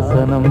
శాసనం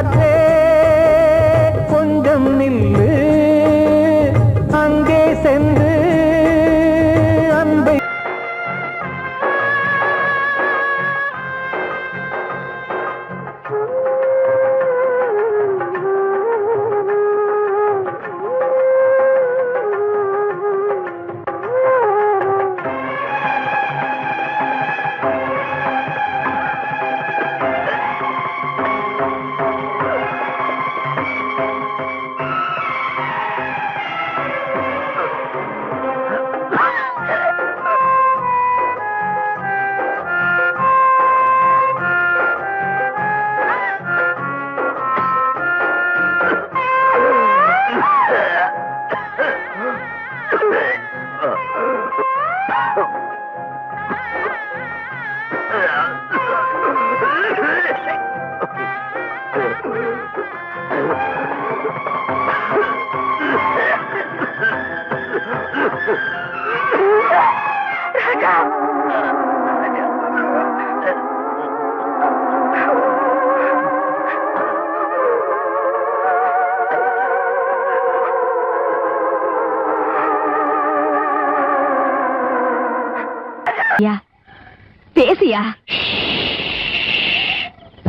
Quédate.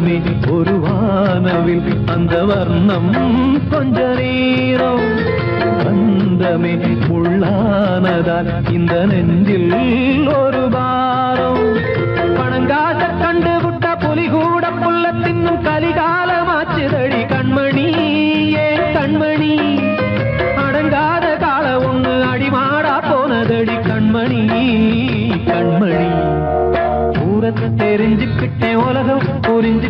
சொந்தமே ஒரு வானவில் அந்த வர்ணம் கொஞ்ச நேரம். பந்தமே உள்ளானதால் இந்த நெஞ்சில் ஒரு பாரம். பணங்காச கண்டு விட்ட புலி கூட புல்ல தின்னும் கலிகாலமாச்சுதடி கண்மணி ஏன் கண்மணி. அடங்காத கால ஒண்ணு அடிமாடா போனதடி கண்மணி கண்மணி. ஊரத்தை தெரிஞ்சுக்கிட்டேன் உலகம் புரிஞ்சு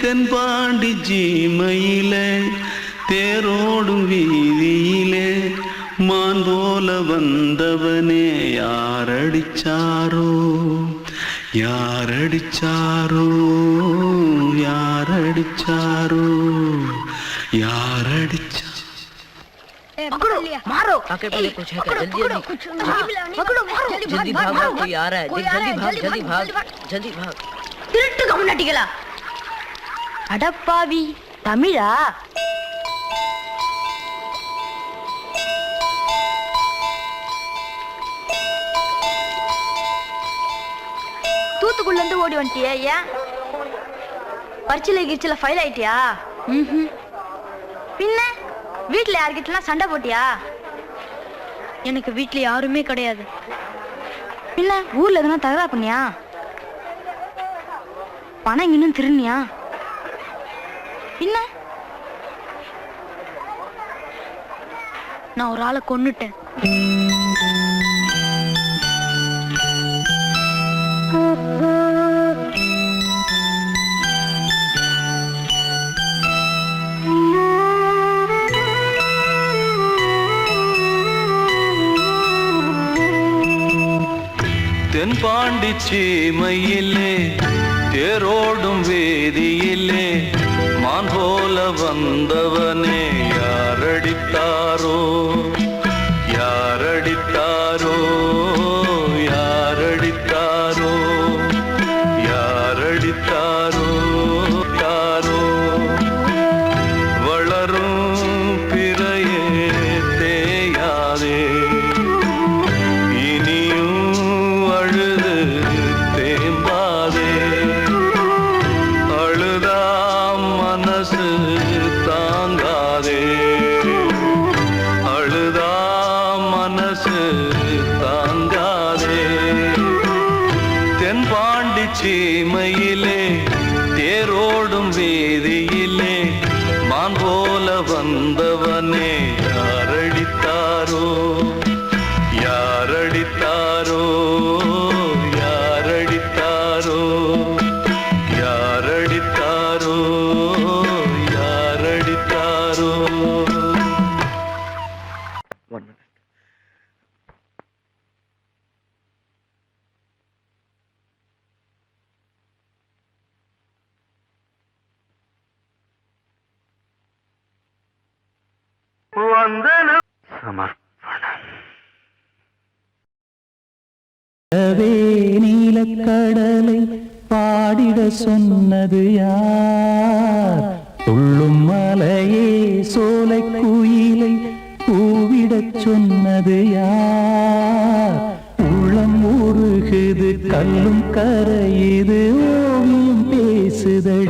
தென்பாண்டி ஜீமையிலே தேரோடும் வீதியிலே மான் போல வந்தவனே யாரடிச்சாரோ யாரடிச்சாரோ யாரடிச்சாரோ யாரடிச்சா पकड़ो मारो आके पहले कुछ है क्या जल्दी जल्दी कुछ पकड़ो मारो जल्दी भाग भाग कोई आ रहा है कोई जल्दी आ भाग रहा है, जल्दी भाग भाग। जल्दी भाग திருட்டு கம்முனாட்டிகளா அடப்பாவி தமிழா? தூத்துக்குள்ள இருந்து ஓடி வந்துட்டியா ஏன்? பரிச்சில கிரிச்சில ஃபைல் ஆயிட்டியா? ம்ஹும். பின்ன வீட்டில் யார்கிட்டலாம் சண்டை போட்டியா? எனக்கு வீட்டில் யாருமே கிடையாது. பின்ன ஊர்ல எதுனா தகராறு பண்ணியா? பணம் இன்னும் திருநியா பின்ன? நான் ஒரு ஆளை கொன்னுட்டேன். தென்பாண்டி சீமையிலே தேரோடும் வேதியிலே நான் போல வந்தவனே யாரடித்தாரோ தென்பாண்டி சீமையிலே தேரோடும் வேதியிலே மான் போல வந்தவனே யாரடித்தாரோ யாரடித்தாரோ? கடலை பாடிட சொன்னது யார்? துள்ளும் மலையே சோலை குயிலை கூவிடச் சொன்னது யார்? உள்ளம் உருகுது கல்லும் கரையுது ஓவியம் பேசுதடி